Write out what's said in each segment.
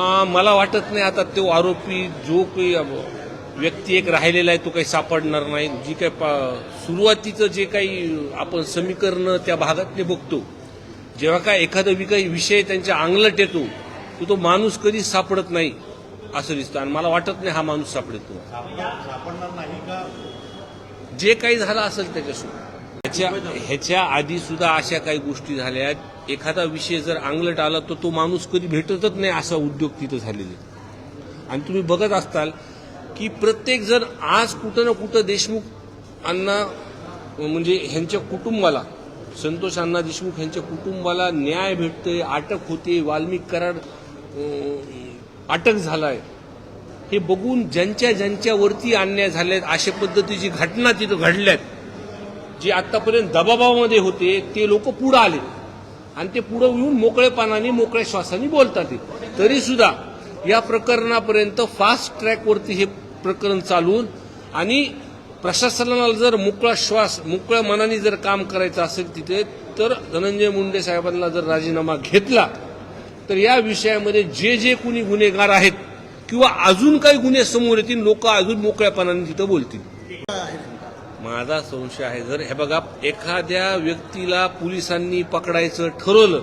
मला वाटत नाही आता तो आरोपी जो काही व्यक्ती एक राहिलेला आहे तो काही सापडणार नाही. जी काही पा- सुरुवातीचं जे काही आपण समीकरण त्या भागातले बघतो जेव्हा काय एखादा काही विषय त्यांच्या अंगलट येतो तो तो माणूस कधीच सापडत नाही असं दिसतं. आणि मला वाटत नाही हा माणूस सापडतो. सापडणार नाही का? जे काही झालं असेल त्याच्यासोबत. ह्याच्या ह्याच्या आधी सुद्धा अशा काही गोष्टी झाल्या. आहेत एखादा विषय जर अंगलट आला तर तो माणूस कधी भेटतच नाही असा उद्योग तिथं झालेले आणि तुम्ही बघत असताल की प्रत्येक जण आज कुठं ना कुठं देशमुख अण्णा म्हणजे ह्यांच्या कुटुंबाला संतोष अण्णा देशमुख यांच्या कुटुंबाला न्याय भेटतोय अटक होते वाल्मिक करार अटक झालाय. हे बघून ज्यांच्या ज्यांच्यावरती अन्याय झालेत अशा पद्धतीची घटना तिथं घडल्यात. जे आतापर्यंत दबावामध्ये होते ते लोक पुढे आले. आणि ते पुढे येऊन मोकळेपणाने मोकळ्या श्वासाने बोलतात तरी सुद्धा या प्रकरणापर्यंत फास्ट ट्रॅकवरती हे प्रकरण चालून आणि प्रशासनाला जर मोकळा श्वास मोकळ्या मनाने जर काम करायचं असेल तिथे तर धनंजय मुंडे साहेबांना जर राजीनामा घेतला तर या विषयामध्ये जे जे कुणी गुन्हेगार आहेत किंवा अजून काही गुन्हे समोर येतील लोक अजून मोकळ्यापणाने तिथं बोलतील. माझा संशय आहे जर हे बघा एखाद्या व्यक्तीला पोलिसांनी पकडायचं ठरवलं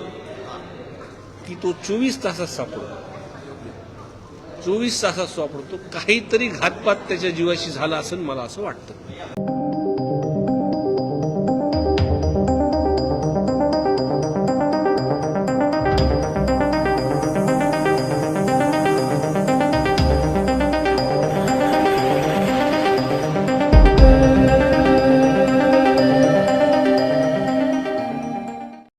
की तो चोवीस तासात सापडतो. चोवीस तासात सापडतो. काहीतरी घातपात त्याच्या जीवाशी झाला असं मला असं वाटतं.